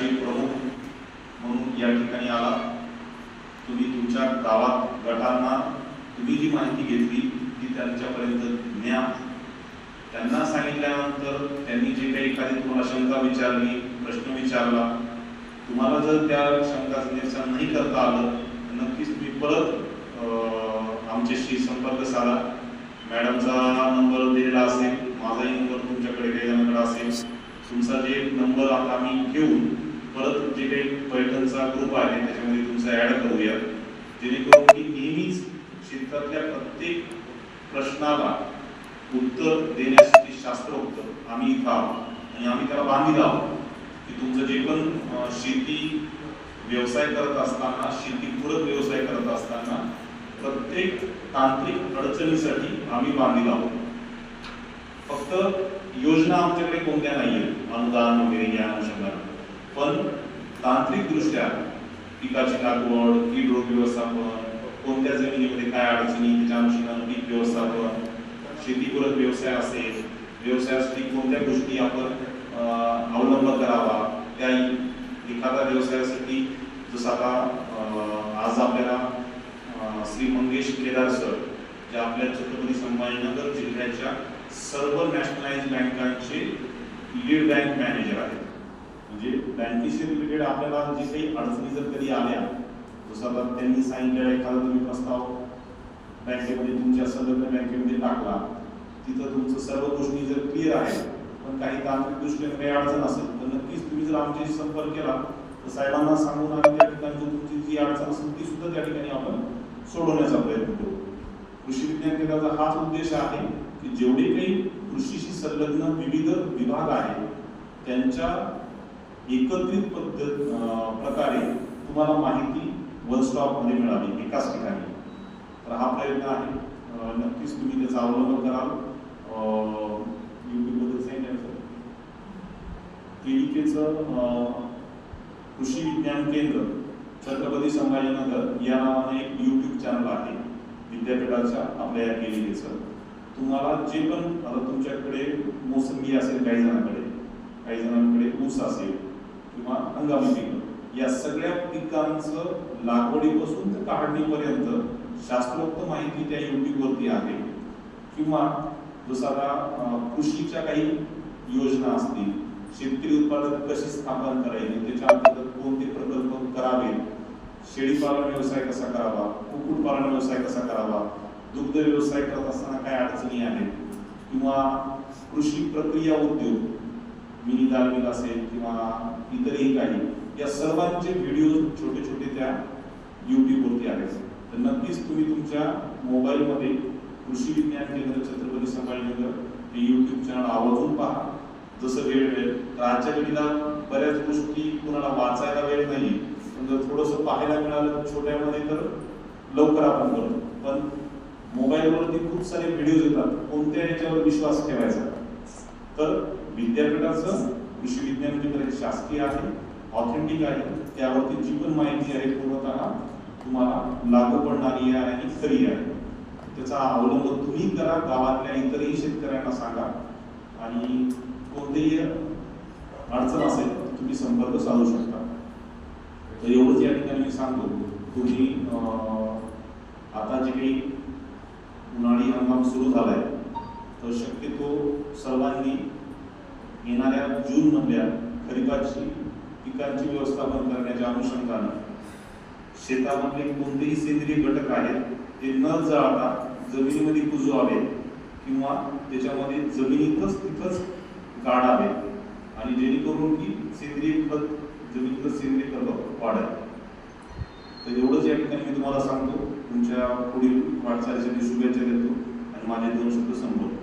गटाचे प्रमुख म्हणून या ठिकाणी आला. तुम्ही तुमच्या गावात गटांना तुम्ही जी माहिती घेतली ती त्यांच्यापर्यंत न्या. त्यांना सांगितल्यानंतर त्यांनी जे काही एखादी तुम्हाला शंका विचारली प्रश्न विचारला तुम्हाला जर त्या शंकाचं निरसन नाही करता आलं तर नक्कीच तुम्ही परत अं, आमच्याशी संपर्क साधा. मॅडमचा नंबर दिलेला असेल माझाही नंबर तुमच्याकडे काही जणांकडे असेल तुमचा जे नंबर आता आम्ही घेऊन परत जे काही पैठणचा ग्रुप आहे त्याच्यामध्ये तुमचा ऍड करूया. जेणेकरून की नेहमीच क्षेत्रातल्या प्रत्येक प्रश्नाला उत्तर देण्यासाठी शास्त्रोक्त आम्ही इथं आहोत आणि आम्ही त्याला बांधील आहोत. की तुमचं जे पण शेती व्यवसाय करत असताना शेतीपूरक व्यवसाय करत असताना प्रत्येक तांत्रिक अडचणीसाठी आम्ही बांधील आहोत. फक्त योजना आमच्याकडे कोणत्या नाहीये अनुदान वगैरे या अनुषंगाने. पण तांत्रिकदृष्ट्या पिकाची लागवड कीड रोग व्यवस्थापन कोणत्या जमिनीमध्ये काय अडचणी त्याच्या अनुषंगाने पीक व्यवस्थापन शेतीपूरक व्यवसाय असेल व्यवसायासाठी कोणत्या गोष्टी आपण अवलंब करावा त्या एखादा व्यवसायासाठी जसं आता आज आपल्याला श्री मंगेश केदार सर जे आपल्या छत्रपती संभाजीनगर जिल्ह्याच्या सर्व नॅशनलाइज बँकांचे लीड बँक मॅनेजर आहेत. म्हणजे बँकेशी रिलेटेड आपल्याला जे काही अडचणी जर कधी आल्या जसं त्यांनी सांगितलेला एखादा तुम्ही प्रस्ताव बँकेमध्ये तुमच्या संलग्न बँकेमध्ये टाकला तिथं तुमचं सर्व गोष्टी जर क्लिअर आहे पण काही तांत्रिक दृष्टीने काही अडचण असेल तर नक्कीच तुम्ही जर आमच्याशी संपर्क केला तर साहेबांना सांगून आम्ही त्या ठिकाणी तुमची जी अडचण असेल ती सुद्धा त्या ठिकाणी आपण सोडवण्याचा प्रयत्न करू. कृषी विज्ञान केंद्राचा हाच उद्देश आहे की जेवढे काही कृषीशी संलग्न विविध विभाग आहेत त्यांच्या एकत्रित पद्धत प्रकारे तुम्हाला माहिती वन स्टॉपमध्ये मिळावी एकाच ठिकाणी. तर हा प्रयत्न आहे. नक्कीच तुम्ही त्याचा अवलंब कराल. युट्यूबबद्दल सांगितलं सर. केडीकेचं कृषी विज्ञान केंद्र छत्रपती संभाजीनगर या नावाने एक यूट्यूब चॅनल आहे विद्यापीठाच्या आपल्या या केडीकेचं तुम्हाला जे पण आता तुमच्याकडे मोसंबी असेल काही जणांकडे काही जणांकडे ऊस असेल किंवा हंगामी पिकं. या सगळ्या पिकांचं लागवडीपासून ते काढणीपर्यंत शास्त्रोक्त माहिती त्या युट्यूबवरती आहे. किंवा जसं आता कृषीच्या काही योजना असतील शेतकरी उत्पादक कशी स्थापन करायची त्याच्या अंतर्गत कोणते प्रकल्प करावे शेळीपालन व्यवसाय कसा करावा कुक्कुटपालन व्यवसाय कसा करावा दुग्ध व्यवसाय करत असताना काय अडचणी आहेत किंवा कृषी प्रक्रिया उद्योग मिनी दाल असेल किंवा इतरही काही या सर्वांचे व्हिडिओ छोटे छोटे त्या युट्यूबवरती आहेत. तर नक्कीच तुम्ही तुमच्या मोबाईलमध्ये कृषी विज्ञान केंद्र छत्रपती संभाजीनगर हे युट्यूब चॅनल आवर्जून पहा. जसं वेळ मिळेल. तर आजच्या घडीला बऱ्याच गोष्टी कुणाला वाचायला वेळ नाही. पण जर थोडंसं पाहायला मिळालं छोट्यामध्ये तर लवकर आपण करतो पण मोबाईलवरती खूप सारे व्हिडिओ येतात. कोणत्या याच्यावर विश्वास ठेवायचा? तर विद्यापीठाचं कृषी विज्ञान केंद्र हे शासकीय आहे ऑथेंटिक आहे. त्यावरती जी पण माहिती आहे पूर्णतः. तुम्हाला लागू पडणारी आहे आणि खरी आहे. त्याचा अवलंब तुम्ही करा गावातल्या इतरही शेतकऱ्यांना सांगा. आणि कोणतेही अडचण असेल तुम्ही संपर्क साधू शकता. तर एवढंच या ठिकाणी मी सांगतो. तुम्ही आता जे काही उन्हाळी हंगाम सुरू झालाय तर शक्यतो सर्वांनी येणाऱ्या जून मधल्या खरीपाची पिकांची व्यवस्थापन करण्याच्या अनुषंगानं शेतामधले कोणतेही सेंद्रिय घटक आहेत ते न जाळता जमिनीमध्ये कुजवावे किंवा त्याच्यामध्ये जमिनीतच तिथंच गाडावे आणि जेणेकरून की सेंद्रिय खत जमिनीतच सेंद्रिय खत वाढेल. तर एवढंच या ठिकाणी मी तुम्हाला सांगतो. तुमच्या पुढील वाटचालीसाठी शुभेच्छा देतो आणि माझे दोन शब्द संपवतो.